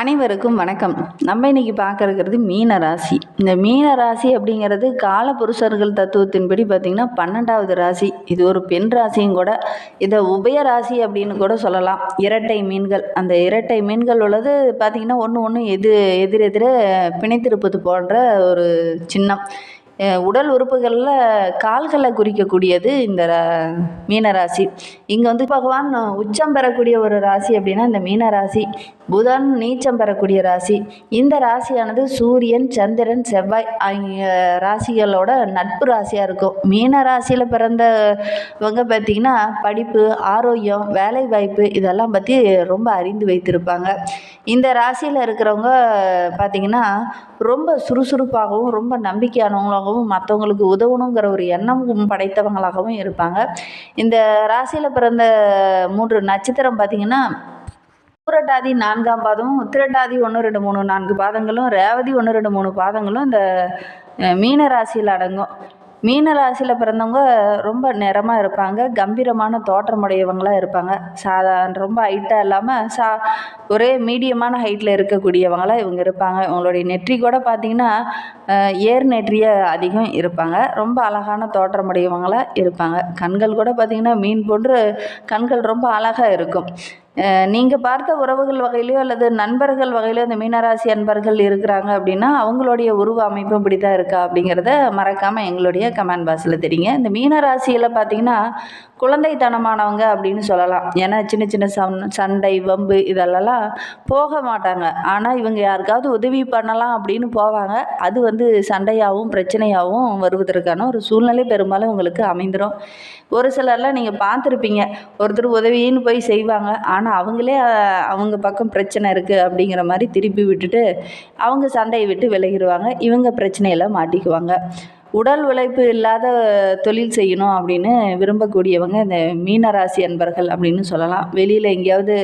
அனைவருக்கும் வணக்கம். நம்ம இன்னைக்கு பார்க்கறது மீன ராசி. இந்த மீன ராசி அப்படிங்கிறது காலபுருஷர்கள் தத்துவத்தின்படி பார்த்திங்கன்னா பன்னெண்டாவது ராசி. இது ஒரு பெண் ராசியும் கூட இதை உபய ராசி அப்படின்னு கூட சொல்லலாம். இரட்டை மீன்கள். அந்த இரட்டை மீன்கள் உள்ளது பார்த்திங்கன்னா ஒன்று ஒன்று எது எதிரெதிர பிணைத்திருப்பது போன்ற ஒரு சின்னம். உடல் உறுப்புகளில் கால்களை குறிக்கக்கூடியது இந்த ரா- இங்கே வந்து பகவான் உச்சம் பெறக்கூடிய ஒரு ராசி அப்படின்னா இந்த மீனராசி. புதன் நீச்சம் பெறக்கூடிய ராசி. இந்த ராசியானது சூரியன் சந்திரன் செவ்வாய் ஆகிய ராசிகளோட நட்பு ராசியாக இருக்கும். மீன ராசியில் பிறந்தவங்க பார்த்திங்கன்னா படிப்பு ஆரோக்கியம் வேலை வாய்ப்பு இதெல்லாம் பற்றி ரொம்ப அறிந்து வைத்திருப்பாங்க. இந்த ராசியில் இருக்கிறவங்க பார்த்திங்கன்னா ரொம்ப சுறுசுறுப்பாகவும் ரொம்ப நம்பிக்கையானவங்களாகவும் மற்றவங்களுக்கு உதவணுங்கிற ஒரு எண்ணம் படைத்தவங்களாகவும் இருப்பாங்க. இந்த ராசியில் பிறந்த மூன்று நட்சத்திரம் பார்த்திங்கன்னா பூரட்டாதி நான்காம் பாதமும் உத்திரட்டாதி ஒன்று ரெண்டு மூணு நான்கு பாதங்களும் ரேவதி ஒன்று ரெண்டு மூணு பாதங்களும் இந்த மீன ராசியில் அடங்கும். மீன ராசியில் பிறந்தவங்க ரொம்ப நிறமாக இருப்பாங்க கம்பீரமான தோற்றமுடையவங்களாக இருப்பாங்க. சாதா ரொம்ப ஹைட்டாக இல்லாமல் சா ஒரே மீடியமான ஹைட்டில் இருக்கக்கூடியவங்களாக இவங்க இருப்பாங்க. இவங்களுடைய நெற்றி கூட பார்த்திங்கன்னா ஏர் நெற்றியாக அதிகம் இருப்பாங்க. ரொம்ப அழகான தோற்றமுடையவங்களாக இருப்பாங்க. கண்கள் கூட பார்த்திங்கன்னா மீன் போன்று கண்கள் ரொம்ப அழகாக இருக்கும். நீங்கள் பார்த்த உறவுகள் வகையிலையோ அல்லது நண்பர்கள் வகையிலையோ இந்த மீனராசி அன்பர்கள் இருக்கிறாங்க அப்படின்னா அவங்களுடைய உருவ அமைப்பு இப்படி தான் இருக்கா அப்படிங்கிறத மறக்காமல் எங்களுடைய கமெண்ட் பாக்ஸில் தெரியுங்க. இந்த மீனராசியில் பார்த்தீங்கன்னா குழந்தைத்தனமானவங்க அப்படின்னு சொல்லலாம். ஏன்னா சின்ன சின்ன சண் சண்டை வம்பு இதெல்லாம் போக மாட்டாங்க. ஆனால் இவங்க யாருக்காவது உதவி பண்ணலாம் அப்படின்னு போவாங்க. அது வந்து சண்டையாகவும் பிரச்சனையாகவும் வருவதற்கான ஒரு சூழ்நிலை பெரும்பாலும் உங்களுக்கு அமைந்துடும் ஒரு சிலர்லாம் நீங்கள் பார்த்துருப்பீங்க. ஒருத்தர் உதவின்னு போய் செய்வாங்க. ஆனால் அவங்களே அவங்க பக்கம் பிரச்சனை இருக்குது அப்படிங்கிற மாதிரி திருப்பி விட்டுட்டு அவங்க சண்டையை விட்டு விலகிடுவாங்க இவங்க பிரச்சனையில் மாட்டிக்குவாங்க. உடல் உழைப்பு இல்லாத தொழில் செய்யணும் அப்படின்னு விரும்பக்கூடியவங்க இந்த மீனராசி அன்பர்கள் அப்படின்னு சொல்லலாம். வெளியில் எங்கேயாவது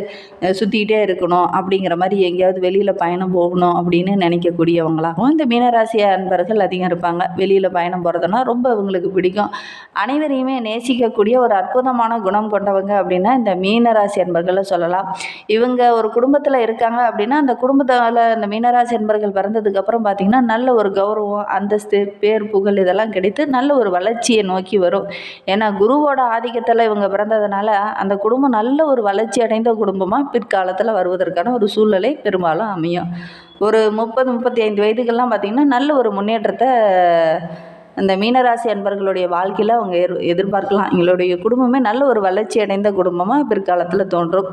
சுற்றிக்கிட்டே இருக்கணும் அப்படிங்கிற மாதிரி எங்கேயாவது வெளியில் பயணம் போகணும் அப்படின்னு நினைக்கக்கூடியவங்களாகவும் இந்த மீனராசி அன்பர்கள் அதிகம் இருப்பாங்க. வெளியில் பயணம் போகிறதுனா ரொம்ப இவங்களுக்கு பிடிக்கும். அனைவரையுமே நேசிக்கக்கூடிய ஒரு அற்புதமான குணம் கொண்டவங்க அப்படின்னா இந்த மீனராசி அன்பர்களை சொல்லலாம். இவங்க ஒரு குடும்பத்தில் இருக்காங்க அப்படின்னா அந்த குடும்பத்தில் இந்த மீனராசி அன்பர்கள் பிறந்ததுக்கப்புறம் பார்த்திங்கன்னா நல்ல ஒரு கௌரவம் அந்தஸ்து பேர் புகழ் இதெல்லாம் கிடைத்து நல்ல ஒரு வளர்ச்சியை நோக்கி வரும். ஏன்னா குருவோட ஆதிக்கத்தில் இவங்க பிறந்ததுனால அந்த குடும்பம் நல்ல ஒரு வளர்ச்சி அடைந்த குடும்பமாக பிற்காலத்தில் வருவதற்கான ஒரு சூழ்நிலை பெரும்பாலும் அமையும். ஒரு முப்பது முப்பத்தி ஐந்து வயதுக்கெல்லாம் பார்த்திங்கன்னா நல்ல ஒரு முன்னேற்றத்தை அந்த மீனராசி அன்பர்களுடைய வாழ்க்கையில் அவங்க எதிர் எதிர்பார்க்கலாம். எங்களுடைய குடும்பமே நல்ல ஒரு வளர்ச்சி அடைந்த குடும்பமாக பிற்காலத்தில் தோன்றும்.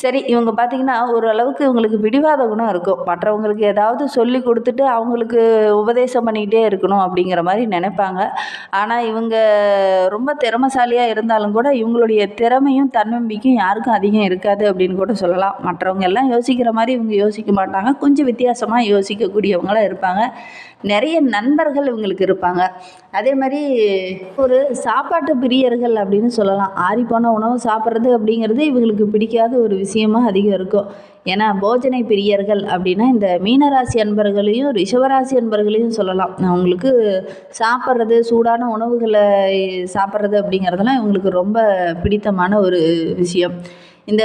சரி இவங்க பார்த்திங்கன்னா ஓரளவுக்கு இவங்களுக்கு பிடிவாத குணம் இருக்கும். மற்றவங்களுக்கு ஏதாவது சொல்லி கொடுத்துட்டு அவங்களுக்கு உபதேசம் பண்ணிக்கிட்டே இருக்கணும் அப்படிங்கிற மாதிரி நினைப்பாங்க. ஆனால் இவங்க ரொம்ப திறமசாலியாக இருந்தாலும் கூட இவங்களுடைய திறமையும் தன்னம்பிக்கையும் யாருக்கும் அதிகம் இருக்காது அப்படின்னு கூட சொல்லலாம். மற்றவங்க எல்லாம் யோசிக்கிற மாதிரி இவங்க யோசிக்க மாட்டாங்க. கொஞ்சம் வித்தியாசமாக யோசிக்கக்கூடியவங்களாக இருப்பாங்க. நிறைய நண்பர்கள் இவங்களுக்கு இருப்பாங்க. அதே மாதிரி ஒரு சாப்பாட்டு பிரியர்கள் அப்படின்னு சொல்லலாம். ஆறிப்போன உணவு சாப்பிட்றது அப்படிங்கிறது இவங்களுக்கு பிடிக்காத ஒரு விஷயம் அதிகம் இருக்கும். ஏன்னா போஜனை பிரியர்கள் அப்படின்னா இந்த மீனராசி அன்பர்களையும் ரிஷவராசி அன்பர்களையும் சொல்லலாம். அவங்களுக்கு சாப்பிட்றது சூடான உணவுகளை சாப்பிட்றது அப்படிங்கிறதெல்லாம் இவங்களுக்கு ரொம்ப பிடித்தமான ஒரு விஷயம். இந்த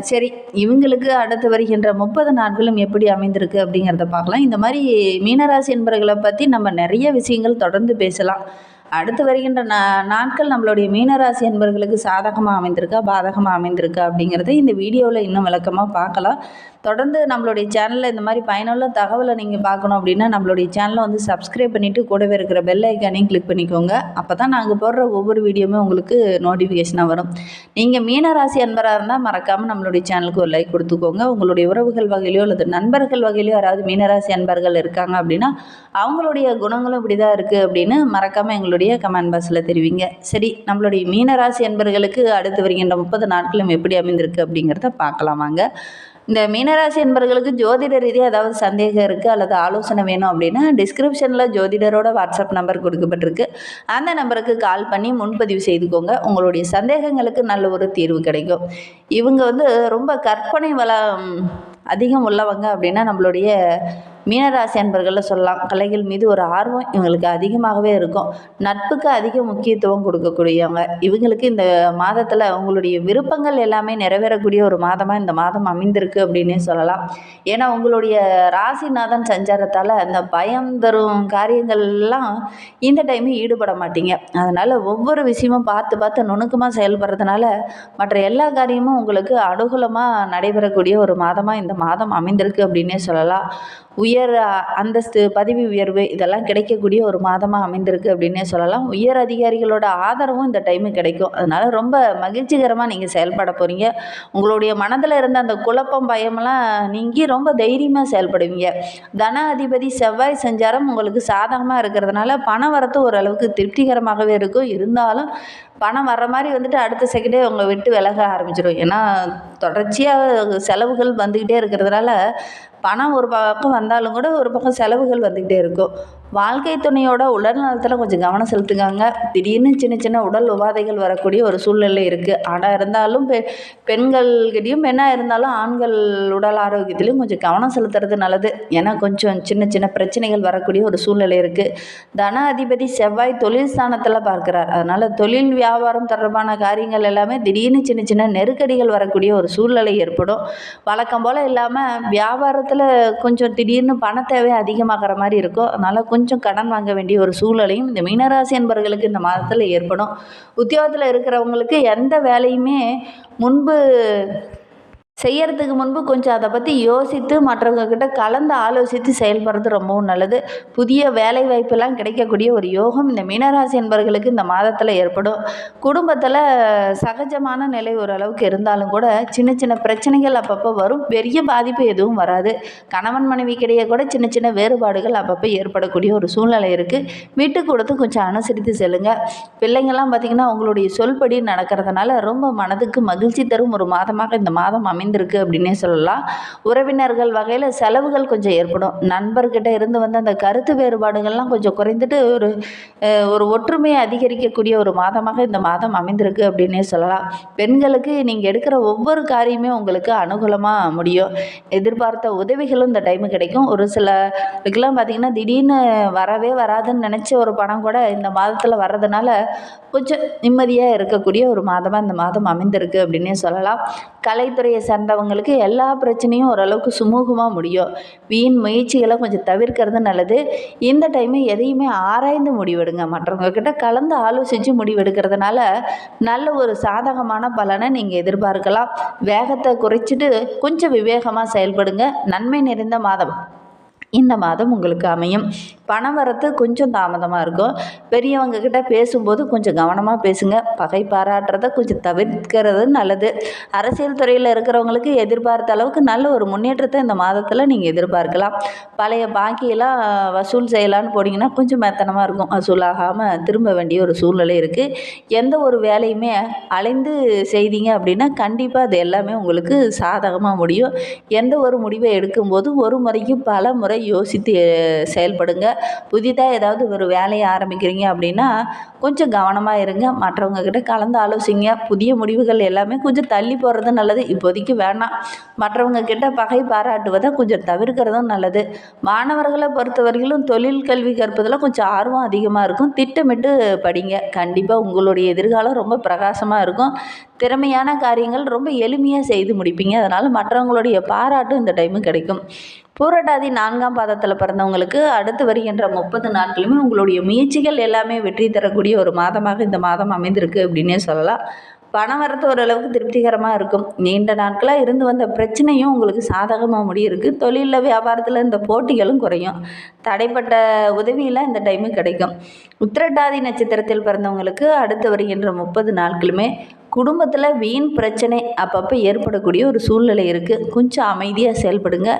சரி இவங்களுக்கு அடுத்து வருகின்ற முப்பது நாட்களும் எப்படி அமைந்திருக்கு அப்படிங்கிறத பார்க்கலாம். இந்த மாதிரி மீனராசி என்பர்களை பற்றி நம்ம நிறைய விஷயங்கள் தொடர்ந்து பேசலாம். அடுத்து வருகின்ற நா நாட்கள் நம்மளுடைய மீனராசி அன்பர்களுக்கு சாதகமாக அமைந்திருக்கா பாதகமாக அமைந்திருக்கா அப்படிங்கிறத இந்த வீடியோவில் இன்னும் விளக்கமாக பார்க்கலாம். தொடர்ந்து நம்மளுடைய சேனலில் இந்த மாதிரி பயனுள்ள தகவலை நீங்கள் பார்க்கணும் அப்படின்னா நம்மளுடைய சேனலை வந்து சப்ஸ்கிரைப் பண்ணிவிட்டு கூடவே இருக்கிற பெல் ஐக்கானையும் கிளிக் பண்ணிக்கோங்க. அப்போ தான் நாங்கள் போடுற ஒவ்வொரு வீடியோவுமே உங்களுக்கு நோட்டிஃபிகேஷனாக வரும். நீங்கள் மீனராசி அன்பராக இருந்தால் மறக்காமல் நம்மளுடைய சேனலுக்கு ஒரு லைக் கொடுத்துக்கோங்க. உங்களுடைய உறவுகள் வகையிலையோ அல்லது நண்பர்கள் வகையிலையோ யாராவது மீனராசி அன்பர்கள் இருக்காங்க அப்படின்னா அவங்களுடைய குணங்களும் இப்படி தான் இருக்குது அப்படின்னு மறக்காமல் எங்களுடைய கமெண்ட் பாக்ஸில் தெரிவிங்க. சரி நம்மளுடைய மீனராசி என்பர்களுக்கு அடுத்து வருகின்ற முப்பது நாட்களும் எப்படி அமைந்திருக்கு அப்படிங்கிறத பார்க்கலாம் வாங்க. இந்த மீனராசி என்பர்களுக்கு ஜோதிட ரீதியாக ஏதாவது சந்தேகம் இருக்குது அல்லது ஆலோசனை வேணும் அப்படின்னா டிஸ்கிரிப்ஷனில் ஜோதிடரோட வாட்ஸ்அப் நம்பர் கொடுக்கப்பட்டிருக்கு. அந்த நம்பருக்கு கால் பண்ணி முன்பதிவு செய்துக்கோங்க. உங்களுடைய சந்தேகங்களுக்கு நல்ல ஒரு தீர்வு கிடைக்கும். இவங்க வந்து ரொம்ப கற்பனை வளம் அதிகம் உள்ளவங்க அப்படின்னா நம்மளுடைய மீனராசி அன்பர்களில் சொல்லலாம். கலைகள் மீது ஒரு ஆர்வம் இவங்களுக்கு அதிகமாகவே இருக்கும். நட்புக்கு அதிக முக்கியத்துவம் கொடுக்கக்கூடியவங்க. இவங்களுக்கு இந்த மாதத்தில் உங்களுடைய விருப்பங்கள் எல்லாமே நிறைவேறக்கூடிய ஒரு மாதமாக இந்த மாதம் அமைந்திருக்கு அப்படின்னே சொல்லலாம். ஏன்னா உங்களுடைய ராசிநாதன் சஞ்சாரத்தால் அந்த பயம் தரும் காரியங்கள் எல்லாம் இந்த டைமு ஈடுபட மாட்டீங்க. அதனால் ஒவ்வொரு விஷயமும் பார்த்து பார்த்து நுணுக்கமாக செயல்படுறதுனால மற்ற எல்லா காரியமும் உங்களுக்கு அனுகூலமாக நடைபெறக்கூடிய ஒரு மாதமாக இந்த மாதம் அமைந்திருக்கு அப்படின்னே சொல்லலாம். உயர் அந்தஸ்து பதவி உயர்வு இதெல்லாம் கிடைக்கக்கூடிய ஒரு மாதமாக அமைந்திருக்கு அப்படின்னே சொல்லலாம். உயர் அதிகாரிகளோட ஆதரவும் இந்த டைமு கிடைக்கும். அதனால் ரொம்ப மகிழ்ச்சிகரமாக நீங்கள் செயல்பட போகிறீங்க உங்களுடைய மனதில் இருந்த அந்த குழப்பம் பயமெல்லாம் நீங்கி ரொம்ப தைரியமாக செயல்படுவீங்க. தன அதிபதி செவ்வாய் சஞ்சாரம் உங்களுக்கு சாதகமாக இருக்கிறதுனால பண வரத்து ஓரளவுக்கு திருப்திகரமாகவே இருக்கும். இருந்தாலும் பணம் வர்ற மாதிரி வந்துட்டு அடுத்த செகண்டே அவங்க விட்டு விலக ஆரம்பிச்சிடும் ஏன்னா தொடர்ச்சியாக செலவுகள் வந்துக்கிட்டே இருக்கிறதுனால பணம் ஒரு பக்கம் வந்தாலும் கூட ஒரு பக்கம் செலவுகள் வந்துக்கிட்டே இருக்கும். வாழ்க்கை துணையோட உடல் நலத்தில் கொஞ்சம் கவனம் செலுத்துக்காங்க திடீர்னு சின்ன சின்ன உடல் உபாதைகள் வரக்கூடிய ஒரு சூழ்நிலை இருக்குது ஆனால் இருந்தாலும் பெ பெண்கள்கிட்டையும் பெண்ணாக இருந்தாலும் ஆண்கள் உடல் ஆரோக்கியத்திலையும் கொஞ்சம் கவனம் செலுத்துறது நல்லது. ஏன்னா கொஞ்சம் சின்ன சின்ன பிரச்சனைகள் வரக்கூடிய ஒரு சூழ்நிலை இருக்குது தன அதிபதி செவ்வாய் தொழில் ஸ்தானத்தில் பார்க்கிறார். அதனால் தொழில் வியாபாரம் தொடர்பான காரியங்கள் எல்லாமே திடீர்னு சின்ன சின்ன நெருக்கடிகள் வரக்கூடிய ஒரு சூழ்நிலை ஏற்படும். வழக்கம் போல் இல்லாமல் இடத்துல கொஞ்சம் திடீர்னு பண தேவை அதிகமாகிற மாதிரி இருக்கும். அதனால் கொஞ்சம் கடன் வாங்க வேண்டிய ஒரு சூழலையும் இந்த மீனராசி என்பவர்களுக்கு இந்த மாதத்தில் ஏற்படும். உத்தியோகத்தில் இருக்கிறவங்களுக்கு எந்த வேலையுமே முன்பு செய்யறதுக்கு முன்பு கொஞ்சம் அதை பற்றி யோசித்து மற்றவங்க கிட்ட கலந்து ஆலோசித்து செயல்படுறது ரொம்பவும் நல்லது. புதிய வேலை வாய்ப்பெல்லாம் கிடைக்கக்கூடிய ஒரு யோகம் இந்த மீனராசி என்பவர்களுக்கு இந்த மாதத்தில் ஏற்படும். குடும்பத்தில் சகஜமான நிலை ஓரளவுக்கு இருந்தாலும் கூட சின்ன சின்ன பிரச்சனைகள் அப்பப்போ வரும். பெரிய பாதிப்பு எதுவும் வராது. கணவன் மனைவிக்கிடையே கூட சின்ன சின்ன வேறுபாடுகள் அப்பப்போ ஏற்படக்கூடிய ஒரு சூழ்நிலை இருக்குது வீட்டுக்கு கொடுத்து கொஞ்சம் அனுசரித்து செல்லுங்க. பிள்ளைங்கள்லாம் பார்த்திங்கன்னா உங்களுடைய சொல்படி நடக்கிறதுனால ரொம்ப மனதுக்கு மகிழ்ச்சி தரும். ஒரு மாதமாக இந்த மாதம் அமைந்திருக்கு அப்படின்னே சொல்லலாம். உறவினர்கள் வகையில் செலவுகள் கொஞ்சம் ஏற்படும். நண்பர்கிட்ட இருந்து வந்து அந்த கருத்து வேறுபாடுகள்லாம் கொஞ்சம் குறைந்துட்டு ஒரு ஒரு ஒற்றுமையை அதிகரிக்கக்கூடிய ஒரு மாதமாக இந்த மாதம் அமைந்திருக்கு அப்படின்னே சொல்லலாம். பெண்களுக்கு நீங்கள் எடுக்கிற ஒவ்வொரு காரியமே உங்களுக்கு அனுகூலமாக முடியும். எதிர்பார்த்த உதவிகளும் இந்த டைமு கிடைக்கும். ஒரு சில இதுக்கெல்லாம் பார்த்திங்கன்னா திடீர்னு வரவே வராதுன்னு நினச்ச ஒரு பணம் கூட இந்த மாதத்தில் வர்றதுனால கொஞ்சம் நிம்மதியாக இருக்கக்கூடிய ஒரு மாதமாக இந்த மாதம் அமைந்திருக்கு அப்படின்னே சொல்லலாம். கலைத்துறையை சார்ந்தவங்களுக்கு எல்லா பிரச்சனையும் ஓரளவுக்கு சுமூகமாக முடியும். வீண் முயற்சிகளை கொஞ்சம் தவிர்க்கிறது நல்லது. இந்த டைமு எதையுமே ஆராய்ந்து முடிவெடுங்க. மற்றவங்கக்கிட்ட கலந்து ஆலோசித்து முடிவெடுக்கிறதுனால நல்ல ஒரு சாதகமான பலனை நீங்கள் எதிர்பார்க்கலாம். வேகத்தை குறைச்சிட்டு கொஞ்சம் விவேகமாக செயல்படுங்க. நன்மை நிறைந்த மாதம். இந்த மாதம் உங்களுக்கு அமையும். பணம் வரத்து கொஞ்சம் தாமதமாக இருக்கும். பெரியவங்க கிட்ட பேசும்போது கொஞ்சம் கவனமாக பேசுங்க. பகை பாராட்டுறத கொஞ்சம் தவிர்க்கிறது நல்லது. அரசியல் துறையில் இருக்கிறவங்களுக்கு எதிர்பார்த்த அளவுக்கு நல்ல ஒரு முன்னேற்றத்தை இந்த மாதத்தில் நீங்கள் எதிர்பார்க்கலாம். பழைய பாக்கியெல்லாம் வசூல் செய்யலான்னு போனீங்கன்னா கொஞ்சம் மெத்தனமாக இருக்கும். வசூலாகாமல் திரும்ப வேண்டிய ஒரு சூழ்நிலை இருக்குது எந்த ஒரு வேலையுமே அலைந்து செய்தீங்க அப்படின்னா கண்டிப்பாக அது எல்லாமே உங்களுக்கு சாதகமாக முடியும். எந்த ஒரு முடிவை எடுக்கும்போது ஒரு முறைக்கு பல முறை யோசித்து செயல்படுங்க. புதிதாக ஏதாவது ஒரு வேலையை ஆரம்பிக்கிறீங்க அப்படின்னா கொஞ்சம் கவனமாக இருங்க. மற்றவங்கக்கிட்ட கலந்து ஆலோசிங்க. புதிய முடிவுகள் எல்லாமே கொஞ்சம் தள்ளி போகிறது நல்லது. இப்போதைக்கு வேணாம். மற்றவங்கக்கிட்ட பகை பாராட்டுவதை கொஞ்சம் தவிர்க்கிறதும் நல்லது. மாணவர்களை பொறுத்தவரையிலும் தொழில் கல்வி கற்பதில் கொஞ்சம் ஆர்வம் அதிகமாக இருக்கும். திட்டமிட்டு படிங்க. கண்டிப்பாக உங்களுடைய எதிர்காலம் ரொம்ப பிரகாசமாக இருக்கும். திறமையான காரியங்கள் ரொம்ப எளிமையாக செய்து முடிப்பீங்க. அதனால் மற்றவங்களுடைய பாராட்டும் இந்த டைமு கிடைக்கும். பூரட்டாதி நான்காம் பாதத்தில் பிறந்தவங்களுக்கு அடுத்து வருகின்ற முப்பது நாட்களுமே உங்களுடைய முயற்சிகள் எல்லாமே வெற்றி தரக்கூடிய ஒரு மாதமாக இந்த மாதம் அமைந்திருக்கு அப்படின்னே சொல்லலாம். பணம் வரத்து ஓரளவுக்கு திருப்திகரமாக இருக்கும். நீண்ட நாட்களாக இருந்து வந்த பிரச்சனையும் உங்களுக்கு சாதகமாக முடியிருக்கு. தொழிலில் வியாபாரத்தில் இந்த போட்டிகளும் குறையும். தடைப்பட்ட உதவியெல்லாம் இந்த டைமு கிடைக்கும். உத்திரட்டாதி நட்சத்திரத்தில் பிறந்தவங்களுக்கு அடுத்து வருகின்ற முப்பது நாட்களுமே குடும்பத்தில் வீண் பிரச்சனை அப்பப்போ ஏற்படக்கூடிய ஒரு சூழ்நிலை இருக்குது கொஞ்சம் அமைதியாக செயல்படுங்க.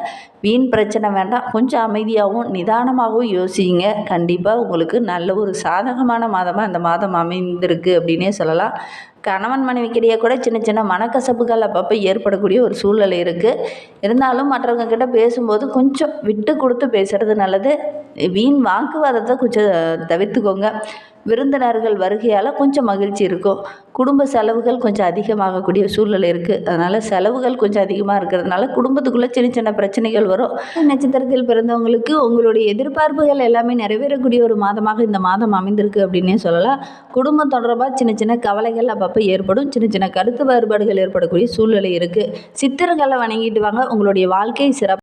வீண் பிரச்சனை வேண்டாம். கொஞ்சம் அமைதியாகவும் நிதானமாகவும் யோசிங்க. கண்டிப்பாக உங்களுக்கு நல்ல ஒரு சாதகமான மாதமாக இந்த மாதம் அமைந்திருக்கு அப்படின்னே சொல்லலாம். கணவன் மனைவிக்கிடையே கூட சின்ன சின்ன மனக்கசப்புகள் அப்பப்போ ஏற்படக்கூடிய ஒரு சூழ்நிலை இருக்குது இருந்தாலும் மற்றவங்க கிட்ட பேசும்போது கொஞ்சம் விட்டு கொடுத்து பேசுகிறது நல்லது. வீண் வாக்குவாதத்தை கொஞ்சம் தவிர்த்துக்கோங்க. விருந்தினர்கள் வருகையால் கொஞ்சம் மகிழ்ச்சி இருக்கும். குடும்ப செலவுகள் கொஞ்சம் அதிகமாகக்கூடிய சூழ்நிலை இருக்குது அதனால் செலவுகள் கொஞ்சம் அதிகமாக இருக்கிறதுனால குடும்பத்துக்குள்ளே சின்ன சின்ன பிரச்சனைகள் வரும். நட்சத்திரத்தில் பிறந்தவங்களுக்கு உங்களுடைய எதிர்பார்ப்புகள் எல்லாமே நிறைவேறக்கூடிய ஒரு மாதமாக இந்த மாதம் அமைந்திருக்கு அப்படின்னே சொல்லலாம். குடும்பம் தொடர்பாக சின்ன சின்ன கவலைகள் அப்பப்போ ஏற்படும். சின்ன சின்ன கருத்து வேறுபாடுகள் ஏற்படக்கூடிய சூழ்நிலை இருக்குது சித்திரங்களை வணங்கிட்டு வாங்க. உங்களுடைய வாழ்க்கை சிறப்பு.